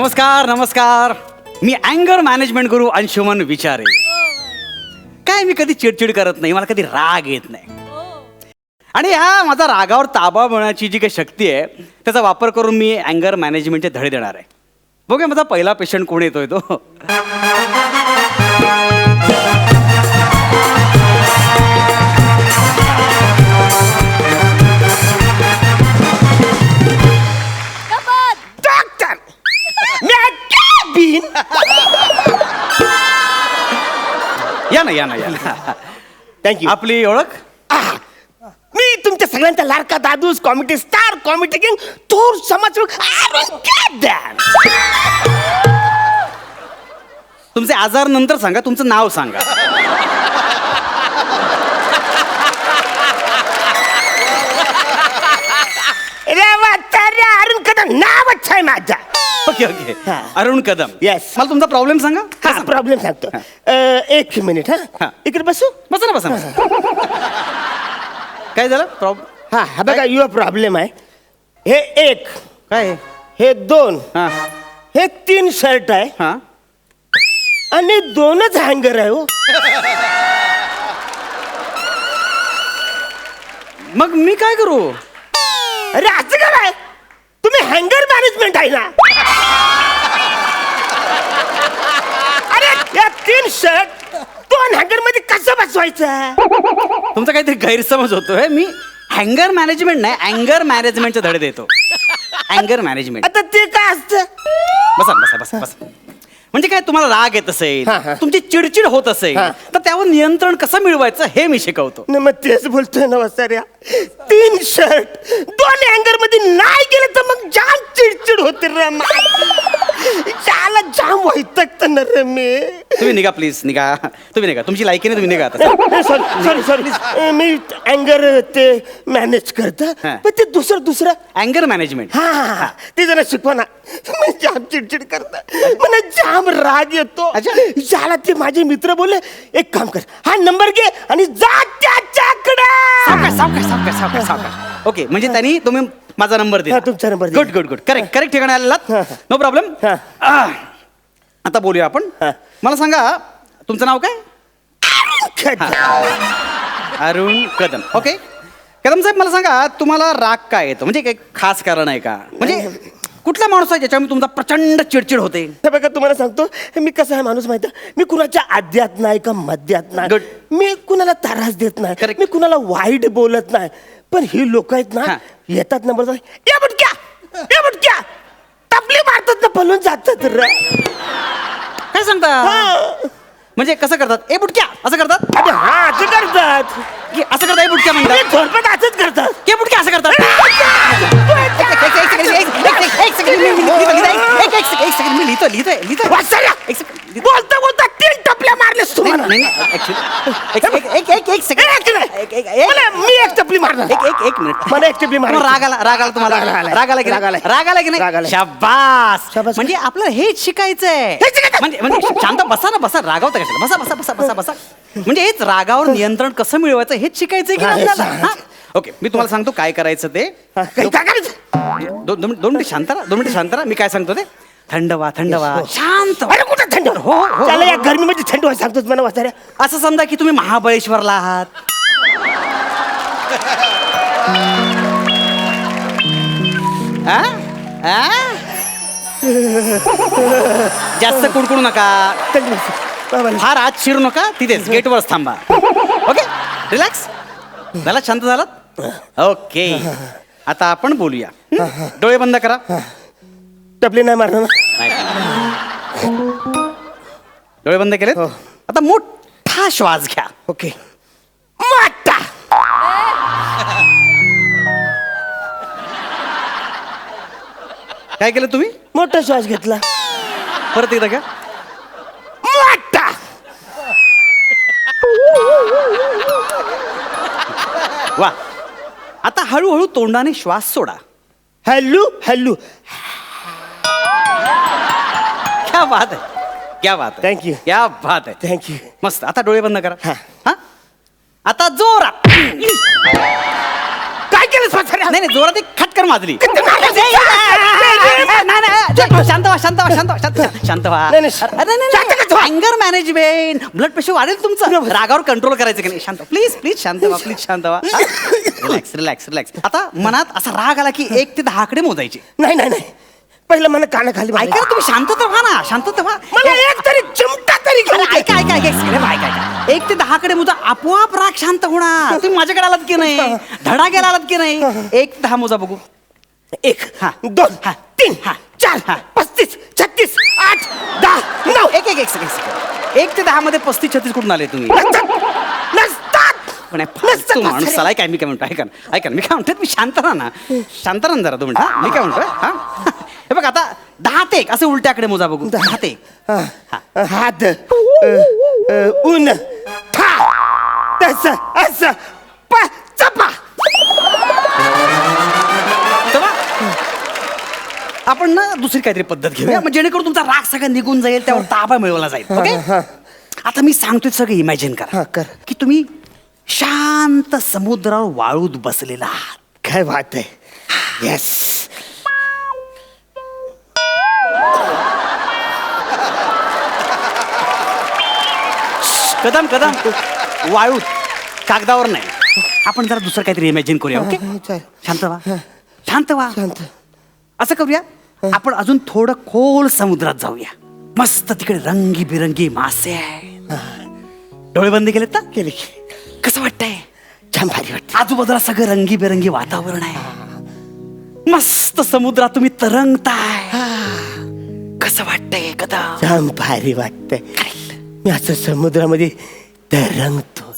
नमस्कार नमस्कार. मी अँगर मॅनेजमेंट गुरु अंशुमन विचारे काय मी कधी चिडचिड करत नाही मला कधी राग येत नाही. आणि ह्या माझा रागावर ताबा मिळण्याची जी काही शक्ती आहे त्याचा वापर करून मी अँगर मॅनेजमेंटचे धडे देणार आहे. बघूया माझा पहिला पेशंट कोण येतोय तो. या ना या ना या ना. थँक्यू आपली ओळख? मी तुमच्या सगळ्यांचा लाडका Dadus comedy star comedy king थोर समाज तुमचे आजार नंतर सांगा तुमचं नाव सांगा रे वाचार्य अरुण कदम नावच आहे माझा. Okay okay. हा. अरुण कदम. Yes. मला तुमचा प्रॉब्लेम सांगा? हा प्रॉब्लेम सांगतो. अ, एक मिनिट हा. हा. इकडे बसू? बसा ना बसा ना. काय झालं? प्रॉब्लेम हा हा बघा युअर प्रॉब्लेम आहे. हे एक. काय आहे? हे दोन. हा. हे तीन शर्ट आहे. हा. आणि दोनच हँगर आहे हो. मग मी काय करू? अरे असं काय हँगर मॅनेजमेंट आहे ना. अरे या तीन शर्ट दोन हँगरमध्ये कसं बसवायचं? तुमचा काहीतरी गैरसमज होतोय. मी हँगर मॅनेजमेंट नाही अँगर मॅनेजमेंटचे धडे देतो. अँगर मॅनेजमेंट. आता ते काय असतं? बसा बसा बसा बसा. म्हणजे काय तुम्हाला राग येत असेल. तुमची चिडचिड होत असेल. तर त्यावर नियंत्रण कसं मिळवायचं हे मी शिकवतो. न मग तेच बोलतोय ना वसाऱ्या. तीन शर्ट दोन हँगरमध्ये नाही गेलं तर मग जाम चिडचिड होते रे त्याला जाम वैतकत ना रे मी. तुम्ही निघा प्लीज निघा. तुम्ही निघा. तुमची लायकी नाही तुम्ही निघा आता. सॉरी सॉरी सॉरी मी अँगर ते मॅनेज करत हा. पण ते दुसरं दुसरं. अँगर मॅनेजमेंट हा हा, हा. ते जरा शिकवा ना. मी जाम चिडचिड करत. मला जाम राग येतो. अच्छा. झाला ते माझे मित्र बोलले एक काम कर. हा नंबर घे आणि जा त्याच्याकडे. सावकाश सावकाश सावकाश सावकाश सावकाश. ओके म्हणजे त्यांनी तुम्ही माझा नंबर दिला. हा, तुमचा number दिला. Good good good correct correct ठिकाणी आलेला हा. नो प्रॉब्लेम हा. आता बोलूया आपण. हा. मला सांगा तुमचं नाव काय? अरुण कदम. ओके कदम साहेब मला सांगा तुम्हाला राग काय येतो? म्हणजे काही खास कारण आहे का? म्हणजे कुठला माणूस आहे ज्याच्यामुळे तुमचा प्रचंड चिडचिड होते? हे बघा तुम्हाला सांगतो मी कसं आहे माणूस माहिती आहे? मी कुणाच्या आद्यात नाही का मध्यात नाही? Good. मी कुणाला त्रास देत नाही? Correct. मी कुणाला वाईट बोलत नाही? पण ही लोक आहेत ना हा. येतात ना बरोबर. या बुटक्या! या बुटक्या! टपली मारतात ना पळून जातात रे. काय सांगता? हा. म्हणजे कसं करतात? ए बुटक्या! असं करतात? अरे हा असं करतात. की असं करतात ए बुटक्या म्हणतात? झोडपत असंच करतात. के बुटक्या असं करतात? बोलता बोलता तीन टपल्या मारलेस तुम्हाला मला- मी एक टपली मारणार एक एक मिनिट मला एक टपली मारणार. रागाला रागाला तुम्हाला राग आलाय. की राग रागाला आलाय. की राग नाही आलाय. शाबास शाबास. म्हणजे आपलं हेच शिकायचंय हेच शिकायचं. म्हणजे म्हणजे शांत बसा ना बसा रागावता कशाला बसा बसा बसा बसा बसा म्हणजे हेच रागावर नियंत्रण कसं मिळवायचं हेच शिकायचंय की आपल्याला हा? ओके मी तुम्हाला सांगतो काय करायचं ते हा, काय काय करायचं दोन दोन दोन मिनिट शांत राहा दोन मिनिट शांत राहा मी काय सांगतो ते थंड व्हा थंड व्हा हो. शांत व्हा. अरे कुठं थंड हो, हो, त्याला हो. या गरमीमध्ये थंड व्हायला सांगतोस मला वाचाऱ्या असं समजा की तुम्ही महाबळेश्वरला आहात आ? आ? जास्त कुडकुडू नका थंड व्हायचं. बाबाला. फार आत शिरू नका तिथेच गेटवरच थांबा ओके रिलॅक्स झाला शांत झालात ओके. आता आपण बोलूया. हं? डोळे बंद करा. टपली नाही मारणार ना. डोळे बंद केलेत? हो. आता मोठा श्वास घ्या. ओके. माटा काय केलं तुम्ही? मोठा श्वास घेतला. परत एकदा घ्या. माटा वा. आता हळूहळू तोंडाने श्वास सोडा हॅलू हॅलू क्या बात आहे क्या बात आहे Thank you. क्या बात आहे थँक्यू मस्त आता डोळे बंद करा हा. हा आता जोरात काय केलं स्वतः नाही नाही जोरात एक खटकर माजली? नाही नाही, नाही शांत व्हा शांत व्हा शांत व्हा शांत शांत व्हा नाही, नाही, अरे, नाही, शांत नाही, कसं व्हा? अँगर मॅनेजमेंट ब्लड प्रेशर वाढेल तुमचं. रागावर कंट्रोल करायचं की नाही? शांत प्लीज प्लीज शांत व्हा प्लीज शांत व्हा. रिलॅक्स रिलॅक्स रिलॅक्स आता मनात असा राग आला की एक ते दहा कडे मोजायचे. नाही नाही नाही. पहिलं मला कानाखाली ऐका मारायचं. ना तुम्ही शांत तर व्हा ना शांत तर व्हा. मला एक तरी चिमटा तरी अरे. ऐका ऐका ऐका. एक second, ऐका ऐका. एक ते दहा कडे मोजा. आपोआप राग शांत होणार. तुम्ही माझ्याकडे आलात की नाही? धडा गेला आलात की नाही? एक ते दहा मोजा बघू. एक हा. दोन हा. तीन हा. चार हा. पस्तीस छत्तीस आठ दहा नऊ एक एक एक सेकंड सेकंड एक. ते दहा मध्ये पस्तीस छत्तीस कुठून आले तुम्ही? पण फालतू माणूस म्हातारे. चला काय? मी काय म्हणतो? ऐका ना ऐका ना. मी काय म्हणतो मी शांत राहा ना. शांत राहा ना जरा दोन मिनिटं. हा? मी काय म्हणतोय? हा? हे बघ आता दहा ते एक असे उलट्याकडे मोजा बघू. दहा. ते एक. हात. ऊन. था. तस असं. आपण ना दुसरी काहीतरी पद्धत घेऊया. मग जेणेकरून तुमचा राग सगळा निघून जाईल त्यावर ताबा मिळवला जाईल. ओके? हा. आता मी सांगतोय सगळं इमॅजिन हा, करा. कर. की तुम्ही शांत समुद्रावर वाळूत बसलेला आहात. काय बात आहे? येस कदम कदम. वाळूत. कागदावर नाही. आपण जरा दुसरं काहीतरी इमॅजिन करूया ओके? हा. शांत व्हा. शांत व्हा. शांत. असं करूया? आपण अजून थोडं खोल समुद्रात जाऊया. मस्त तिकडे रंगीबिरंगी मासे आहेत. डोळे बंद केलेत ना? केली कसं वाटतंय? छान भारी वाटत आजूबाजूला सगळं रंगीबेरंगी वातावरण आहे. मस्त समुद्रात तुम्ही तरंगताय. कसं वाटतंय कदा छान भारी वाटतंय. मी असं समुद्रामध्ये तरंगतो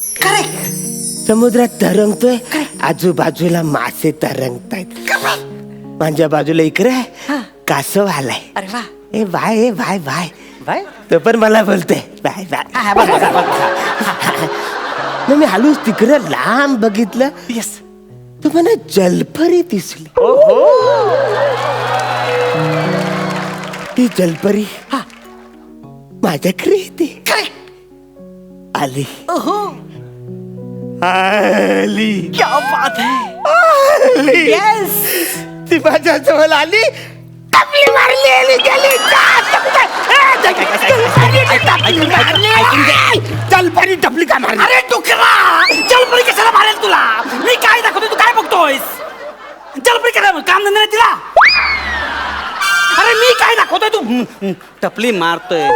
समुद्रात तरंगतोय. आजूबाजूला मासे तरंगतायत. माझ्या बाजूला इकडे कासव आलाय. अरे वा. ए बाय ए बाय बाय बाय तो पण मला बोलतोय. बाय बाय हा, हा. मग मी हलूच तिकडं लांब बघितलं. Yes. तर मला जलपरी दिसली. ती जलपरी हा. माझ्याकडे येते Correct. आली. ओहो. आली. क्या बात है. आली. येस ती माझ्या जवळ आली टपली मारली आली गेली टपली. ए, टपली मारली. जलपरी टपली का मारली अरे डुकरा जलपरी कशाला मारेल तुला मी काय दाखवतो तू काय बघतोयस जलपरी करा काम धंदा नाही तिला अरे मी काय दाखवतोय तू हम्म, हम्म, टपली मारतोय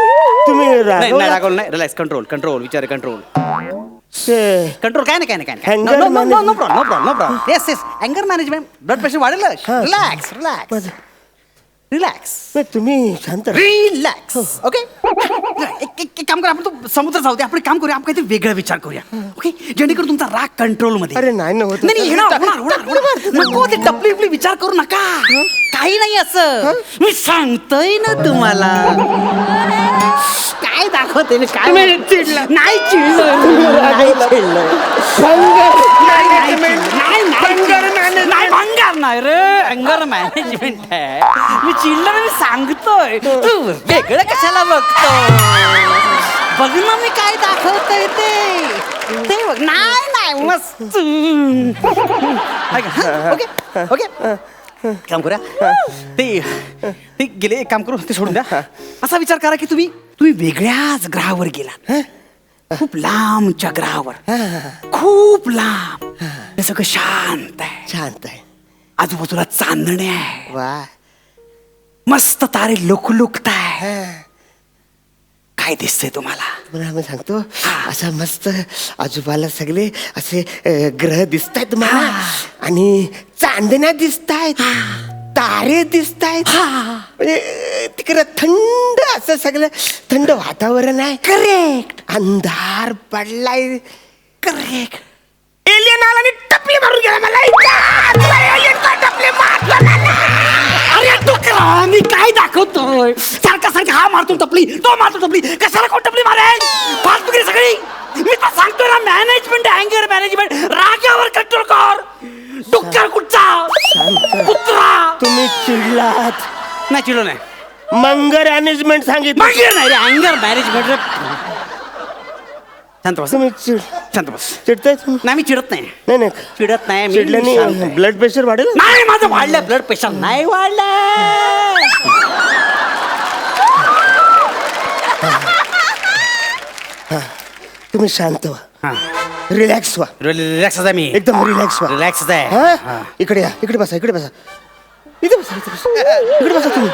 तुम्ही नाही नाही रागवलं नाही रिलॅक्स कंट्रोल कंट्रोल विचार कंट्रोल ते कंट्रोल काय नाही काय नाही काय Anger no no no no management. Problem no problem no problem yes yes अँगर management blood pressure वाढेल. रिलॅक्स रिलॅक्स रिलॅक्स तुम्ही शांत राहा. रिलॅक्स ओके एक एक- एक काम करूया आपण तो समुद्र जाऊ दे. आपण एक काम करूया आपण काहीतरी वेगळा विचार करूया. ओके जेणेकरून तुमचा राग कंट्रोलमध्ये अरे नाही ना होत. नाही नाही, होणार, होणार, होणार, होणार. नको ते टपली टपली विचार करू नका. काही नाही असं. मी सांगतोय ना तुम्हाला. काय दाखवते मी काय तुम्ही चिडला. नाही चिडलं नाही चिडलं नाही, नाही, नाही, नाही, नाही भंगार नाही रे अंगार मॅनेजमेंट आहे मी चिल्लर मी सांगतोय तू वेगळं कशाला बघतो बघ ना मी काय दाखवतोय ते ते बघ नाही नाही मस्त ओके ओके काम करूया ते ते गेले एक काम करू ते सोडून द्या असा विचार करा की तुम्ही तुम्ही वेगळ्याच ग्रहावर गेलात खूप लांबच्या ग्रहावर खूप लांब हे सगळं शांत आहे. शांत आहे. आजूबाजूला चांदणे आहे. वा. मस्त तारे लुकलुकताय हा. काय दिसतंय तुम्हाला? तुम्हाला आम्ही सांगतो असं मस्त आजूबाला सगळे असे अ, ग्रह दिसत आहेत मला आणि चांदण्या दिसत आहेत तारे दिसत आहेत म्हणजे तिकडे थंड असं सगळं थंड वातावरण आहे. करेक्ट अंधार पडलाय. करेक्ट एलियन आला आणि टपली मारून गेला मला. इथं. तुला alien का टपली? मारलं मला? अरे डुकरा मी काय दाखवतोय? सारखा सारखा हा मारतो टपली तो मारतो टपली. कशाला कोण टपली मारेल फालतू गेली सगळी. मी तर सांगतोय ना मॅनेजमेंट अँगर मॅनेजमेंट रागावर कंट्रोल कर. डुक्कर कुठचा? कुत्रा? तुम्ही चिडलात. नाही चिडलो नाही. मंगर मॅनेजमेंट सांगितलं. मागे नाही रे अँगर मॅनेजमेंट शांत बस. तुम्ही चिड शांत बस. चिडताय तुम्ही? नाही मी चिडत नाही. नाही नाही. चिडत नाही मी शांत चिडल्याने आहे. ब्लड प्रेशर वाढेल? नाही माझं वाढलं. ब्लड प्रेशर नाही वाढलं तुम्ही शांत व्हा. हा. रिलॅक्स व्हा. रिलॅक्स आहे मी. एकदम रिलॅक्स व्हा. रिलॅक्स आहे. हा? हा. इकडे या इकडे बसा इकडे बसा. इथे बसा इथे बसा. इकडे बसा तुम्ही.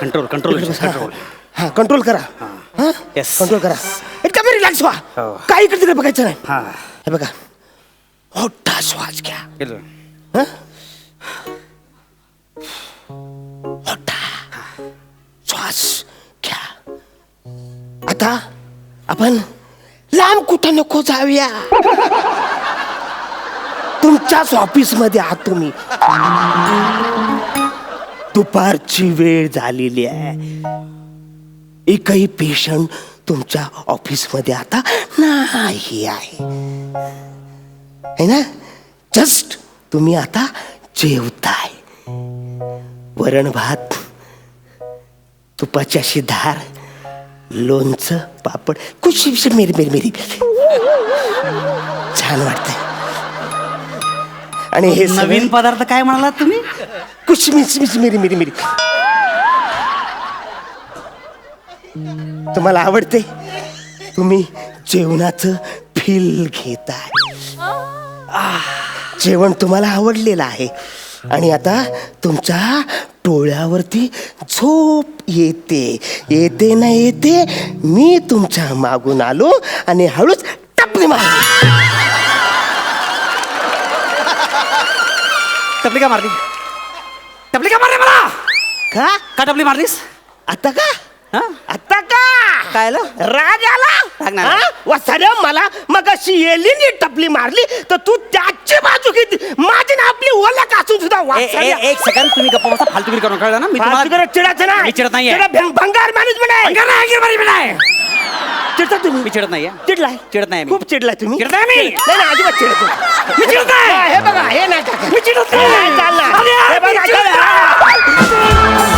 कंट्रोल कंट्रोल इकडे बसा. कंट्रोल हा कंट्रोल करा. हा. Yes. कंट्रोल करा. रिलॅक्स व्हा. हो. काही इकडे तिकडे बघायचं नाही. हा. हे बघा. मोठा श्वास घ्या. हा? मोठा श्वास घ्या. आता आपण लांब कुठं नको जाऊया. तुमच्याच ऑफिसमध्ये आहात तुम्ही. दुपारची वेळ झालेली आहे. एकही पेशंट तुमच्या ऑफिसमध्ये आता नाही आहे. है ना? जस्ट तुम्ही आता जेवताय. वरण भात तुपाची अशी धार लोणचं पापड कुछ मेरी मेरी मेरी छान वाटतंय. आणि हे नवीन पदार्थ काय म्हणालात तुम्ही? कुछ मिस मिस मेरी मेरी मेरी. तुम्हाला आवडते. तुम्ही जेवणाचं फील घेताय. आह, जेवण तुम्हाला आवडलेलं आहे. आणि आता तुमच्या डोळ्यावरती झोप येते. येते ना येते मी तुमच्या मागून आलो आणि हळूच टपली मारली. टपली का मारली? टपली का मारली मला? का? का टपली मारलीस? आता का? हा? आता का काय आलं? राग आला राग नाही. हा? वसाड्या मला मग अशी एलिनी टपली मारली तर तू त्याची बाजू घेतली माझी ना आपली ओळख असून सुद्धा ए- वासाड्या. ए- एक सेकंड तुम्ही गप्पा बसा फालतूगिरी करून कळलं ना मी फालतू तुम्हाला करत चिडायचं नाही मी चिडत नाहीये. चिडा भं- भंगार नाही, नाही. चिडता तुम्ही मी चिडत नाहीये चिडलाय चिडत नाही मी. खूप चिडलाय तुम्ही चिडताय मी. नाही नाही, अजिबात चिडत नाही. मी चिडत नाही. हे बघा हे नाही. मी चिडत हे नाही. नाही चालणार. अरे, हे बघा, हे-